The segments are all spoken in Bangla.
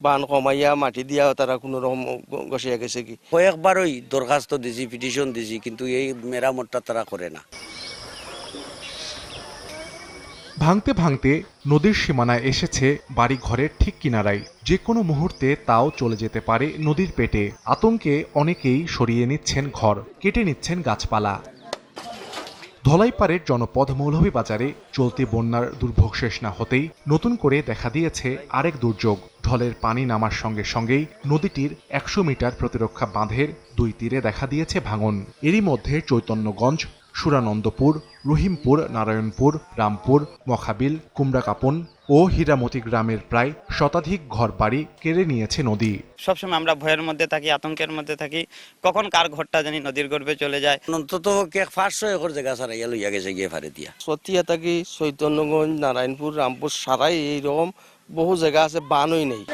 বান কমাইয়া মাটি দিয়া তারা কোনো রকম গসিয়া গেছে কি? কয়েকবারই দরখাস্ত দিছি পিটিশন দিছি কিন্তু এই মেরামতটা তারা করে না। ভাঙতে ভাঙতে নদীর সীমানায় এসেছে বাড়ি ঘরের ঠিক কিনারায়। যে কোনো মুহূর্তে তাও চলে যেতে পারে নদীর পেটে। আতঙ্কে অনেকেই সরিয়ে নিচ্ছেন ঘর কেটে নিচ্ছেন গাছপালা। ধলাইপাড়ের জনপদ মৌলভীবাজারে চলতি বন্যার দুর্ভোগ শেষ না হতেই নতুন করে দেখা দিয়েছে আরেক দুর্যোগ। ঢলের পানি নামার সঙ্গে সঙ্গেই নদীটির একশো মিটার প্রতিরক্ষা বাঁধের দুই তীরে দেখা দিয়েছে ভাঙন। এরই মধ্যে চৈতন্যগঞ্জ সুরানন্দপুর রহিমপুর নারায়ণপুর রামপুর মখাবিল কুমড়াকাপন ও হীরামতি গ্রামের প্রায় শতাধিক ঘরবাড়ি কেড়ে নিয়েছে নদী। সবসময় আমরা ভয়ের মধ্যে থাকি আতঙ্কের মধ্যে থাকি কখন কার ঘরটা জানি নদীর গর্ভে চলে যায়। অন্তত কে পাঁচশো একর জায়গা ছাড়াইয়া লইয়া গেছে গিয়ে ফারে দিয়া। সতিয়া থাকি চৈতন্যগঞ্জ নারায়ণপুর রামপুর সারাই এইরকম বহু জায়গা আছে বানই নেই।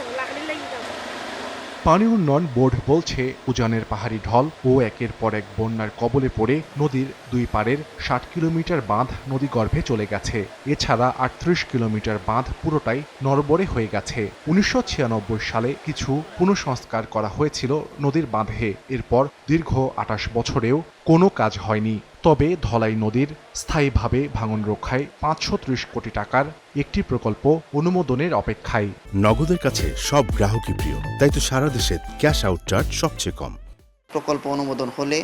পানি উন্নয়ন বোর্ড বলছে, উজানের পাহাড়ি ঢল ও একের পর এক বন্যার কবলে পড়ে নদীর দুই পাড়ের ষাট কিলোমিটার বাঁধ নদীগর্ভে চলে গেছে। এছাড়া আটত্রিশ কিলোমিটার বাঁধ পুরোটাই নরবরে হয়ে গেছে। উনিশশো ছিয়ানব্বই সালে কিছু পুনঃসংস্কার করা হয়েছিল নদীর বাঁধে। এরপর দীর্ঘ আটাশ বছরেও কোনো কাজ হয়নি। তবে ধলাই নদীর স্থায়ীভাবে ভাঙন রক্ষায় পাঁচশো ত্রিশ কোটি টাকার একটি প্রকল্প অনুমোদনের অপেক্ষায়। নগদের কাছে সব গ্রাহকই প্রিয় তাই তো সারা দেশে ক্যাশ আউট চার্জ সবচেয়ে কম। প্রকল্প অনুমোদন হলে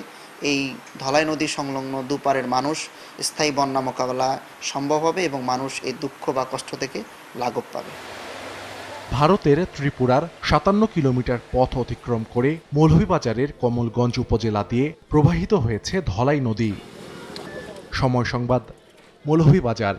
এই ধলাই নদী সংলগ্ন দুপারের মানুষ স্থায়ী বন্যা মোকাবেলা সম্ভব হবে এবং মানুষ এই দুঃখ বা কষ্ট থেকে লাঘব পাবে। ভারতের ত্রিপুরার সাতান্ন কিলোমিটার পথ অতিক্রম করে মৌলভীবাজারের কমলগঞ্জ উপজেলা দিয়ে প্রবাহিত হয়েছে ধলাই নদী। সময় সংবাদ মৌলভীবাজার।